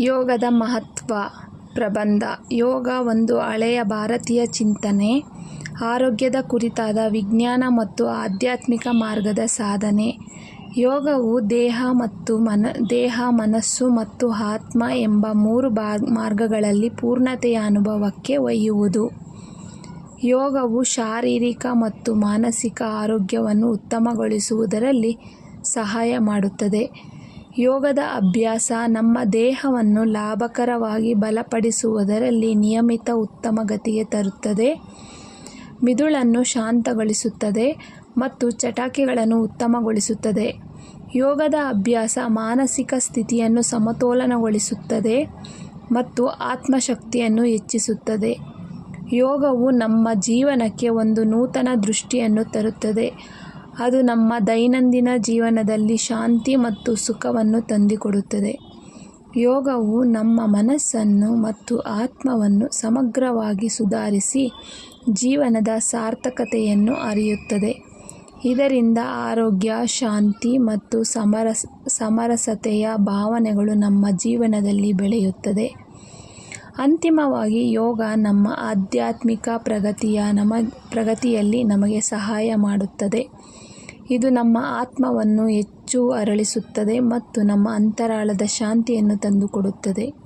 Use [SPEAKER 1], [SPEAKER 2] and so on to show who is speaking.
[SPEAKER 1] ಯೋಗದ ಮಹತ್ವ ಪ್ರಬಂಧ. ಯೋಗ ಒಂದು ಹಳೆಯ ಭಾರತೀಯ ಚಿಂತನೆ. ಆರೋಗ್ಯದ ಕುರಿತಾದ ವಿಜ್ಞಾನ ಮತ್ತು ಆಧ್ಯಾತ್ಮಿಕ ಮಾರ್ಗದ ಸಾಧನೆ. ಯೋಗವು ದೇಹ ಮತ್ತು ಮನ, ದೇಹ, ಮನಸ್ಸು ಮತ್ತು ಆತ್ಮ ಎಂಬ ಮೂರು ಬಾ, ಮಾರ್ಗಗಳಲ್ಲಿ ಪೂರ್ಣತೆಯ ಅನುಭವಕ್ಕೆ ಒಯ್ಯುವುದು. ಯೋಗವು ಶಾರೀರಿಕ ಮತ್ತು ಮಾನಸಿಕ ಆರೋಗ್ಯವನ್ನು ಉತ್ತಮಗೊಳಿಸುವುದರಲ್ಲಿ ಸಹಾಯ ಮಾಡುತ್ತದೆ. ಯೋಗದ ಅಭ್ಯಾಸ ನಮ್ಮ ದೇಹವನ್ನು ಲಾಭಕರವಾಗಿ ಬಲಪಡಿಸುವುದರಲ್ಲಿ ನಿಯಮಿತ ಉತ್ತಮ ಗತಿಗೆ ತರುತ್ತದೆ. ಮಿದುಳನ್ನು ಶಾಂತಗೊಳಿಸುತ್ತದೆ ಮತ್ತು ಚಟಾಕಿಗಳನ್ನು ಉತ್ತಮಗೊಳಿಸುತ್ತದೆ. ಯೋಗದ ಅಭ್ಯಾಸ ಮಾನಸಿಕ ಸ್ಥಿತಿಯನ್ನು ಸಮತೋಲನಗೊಳಿಸುತ್ತದೆ ಮತ್ತು ಆತ್ಮಶಕ್ತಿಯನ್ನು ಹೆಚ್ಚಿಸುತ್ತದೆ. ಯೋಗವು ನಮ್ಮ ಜೀವನಕ್ಕೆ ಒಂದು ನೂತನ ದೃಷ್ಟಿಯನ್ನು ತರುತ್ತದೆ. ಅದು ನಮ್ಮ ದೈನಂದಿನ ಜೀವನದಲ್ಲಿ ಶಾಂತಿ ಮತ್ತು ಸುಖವನ್ನು ತಂದಿಕೊಡುತ್ತದೆ. ಯೋಗವು ನಮ್ಮ ಮನಸ್ಸನ್ನು ಮತ್ತು ಆತ್ಮವನ್ನು ಸಮಗ್ರವಾಗಿ ಸುಧಾರಿಸಿ ಜೀವನದ ಸಾರ್ಥಕತೆಯನ್ನು ಅರಿಯುತ್ತದೆ. ಇದರಿಂದ ಆರೋಗ್ಯ, ಶಾಂತಿ ಮತ್ತು ಸಮರಸ, ಸಮರಸತೆಯ ಭಾವನೆಗಳು ನಮ್ಮ ಜೀವನದಲ್ಲಿ ಬೆಳೆಯುತ್ತದೆ. ಅಂತಿಮವಾಗಿ ಯೋಗ ನಮ್ಮ ಆಧ್ಯಾತ್ಮಿಕ ಪ್ರಗತಿಯ ನಮ, ಪ್ರಗತಿಯಲ್ಲಿ ನಮಗೆ ಸಹಾಯ ಮಾಡುತ್ತದೆ. ಇದು ನಮ್ಮ ಆತ್ಮವನ್ನು ಹೆಚ್ಚು ಅರಳಿಸುತ್ತದೆ ಮತ್ತು ನಮ್ಮ ಅಂತರಾಳದ ಶಾಂತಿಯನ್ನು ತಂದುಕೊಡುತ್ತದೆ.